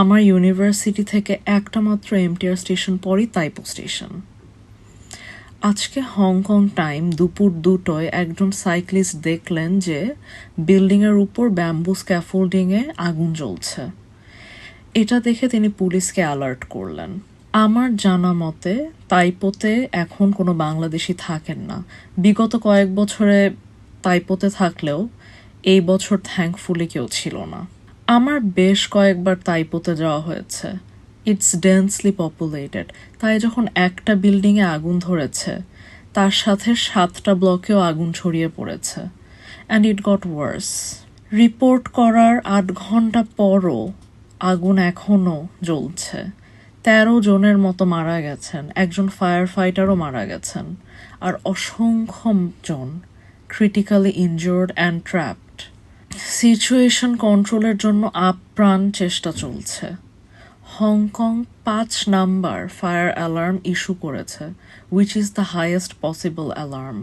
আমার ইউনিভার্সিটি থেকে একটা মাত্র এমটিআর স্টেশন পরই তাইপো স্টেশন। আজকে হংকং টাইম দুপুর দুটোয় একজন সাইক্লিস্ট দেখলেন যে বিল্ডিংয়ের উপর ব্যাম্বু স্ক্যাফোল্ডিংয়ে আগুন জ্বলছে। এটা দেখে তিনি পুলিশকে অ্যালার্ট করলেন। আমার জানা মতে তাইপোতে এখন কোনো বাংলাদেশি থাকেন না। বিগত কয়েক বছরে তাইপোতে থাকলেও এই বছর থ্যাঙ্কফুলি কেউ ছিল না। আমার বেশ কয়েকবার তাইপোতে যাওয়া হয়েছে। ইটস ডেন্সলি পপুলেটেড তাই যখন একটা বিল্ডিংয়ে আগুন ধরেছে, তার সাথে সাতটা ব্লকেও আগুন ছড়িয়ে পড়েছে। And it got worse report করার আট ঘণ্টা পরও আগুন এখনও জ্বলছে। তেরো জনের মতো মারা গেছেন। একজন ফায়ার ফাইটারও মারা গেছেন। আর অসংখ্য জন critically injured and trapped situation কন্ট্রোলের জন্য আপ্রাণ চেষ্টা চলছে। হংকং পাঁচ নাম্বার ফায়ার অ্যালার্ম ইস্যু করেছে which is the highest possible alarm